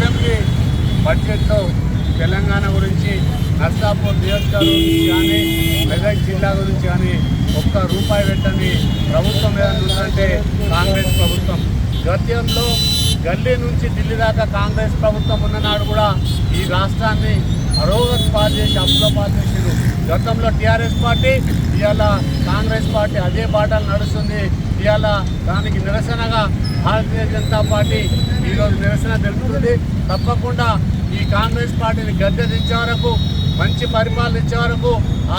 Assembly బడ్జెట్లో తెలంగాణ గురించి నర్సాపూర్ నియోజకవర్గం గురించి కానీ మెదక్ జిల్లా గురించి కానీ ఒక్క రూపాయి పెట్టని ప్రభుత్వం ఏదైనా ఉందంటే కాంగ్రెస్ ప్రభుత్వం. గతంలో గల్లీ నుంచి ఢిల్లీ దాకా కాంగ్రెస్ ప్రభుత్వం ఉన్ననాడు కూడా ఈ రాష్ట్రాన్ని అరోగత్ పాలు చేసి అప్పులో పాలు గతంలో టీఆర్ఎస్ పార్టీ ఇవాళ కాంగ్రెస్ పార్టీ అదే బాటలు నడుస్తుంది. ఇవాళ దానికి నిరసనగా భారతీయ జనతా పార్టీ ఈరోజు నిరసన తెలుపుతుంది. తప్పకుండా ఈ కాంగ్రెస్ పార్టీని గద్దె దించే వరకు మంచి పరిపాలన ఇచ్చే వరకు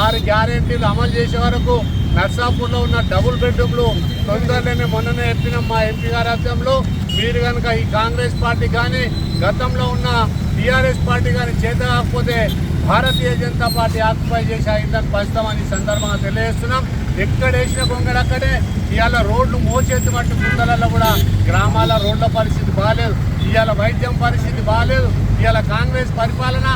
ఆరు గ్యారెంటీలు అమలు చేసే వరకు నర్సాపూర్లో ఉన్న డబుల్ బెడ్రూమ్లు తొందరలోనే మొన్ననే చెప్పిన మా ఎంపీ గారి రాజ్యంలో మీరు కనుక ఈ కాంగ్రెస్ పార్టీ కానీ గతంలో ఉన్న టీఆర్ఎస్ పార్టీ కానీ చేత కాకపోతే భారతీయ జనతా పార్టీ ఆక్యుపై చేసి అయిందని పంచుతామని సందర్భంగా తెలియజేస్తున్నాం. ఎక్కడ వేసిన కొంగడక్కడే ఇవాళ రోడ్లు మోచేతి మట్టి ముందలలో కూడా గ్రామాల రోడ్ల పరిస్థితి బాగాలేదు ఇవాళ వైద్యం పరిస్థితి బాగాలేదు ఇవాళ కాంగ్రెస్ పరిపాలన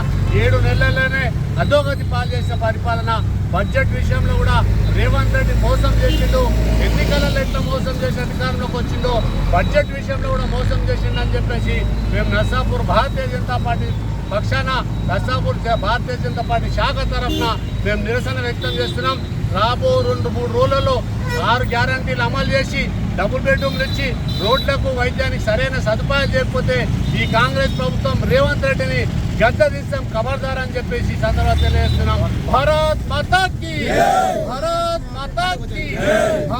ఏడు నెలల్లోనే అధోగతి పాలు చేసిన పరిపాలన. బడ్జెట్ విషయంలో కూడా రేవంత్ రెడ్డి మోసం చేసిండు. ఎన్నికలలో ఎట్లా మోసం చేసి అధికారంలోకి వచ్చిందో బడ్జెట్ విషయంలో కూడా మోసం చేసిండని చెప్పేసి మేము నర్సాపూర్ భారతీయ జనతా పార్టీ పక్షాన నర్సాపూర్ భారతీయ జనతా పార్టీ శాఖ తరఫున మేము నిరసన వ్యక్తం చేస్తున్నాం. రాబో రెండు మూడు రోజులలో ఆరు గ్యారంటీలు అమలు చేసి డబుల్ బెడ్రూమ్లు ఇచ్చి రోడ్లకు వైద్యానికి సరైన సదుపాయాలు చేయకపోతే ఈ కాంగ్రెస్ ప్రభుత్వం రేవంత్ రెడ్డిని గద్ద తీస్తాం ఖబర్దార్ అని చెప్పేసి సందర్భంగా తెలియజేస్తున్నాం. భారత్ మాతాకి భారత్ మాతాకి భారత్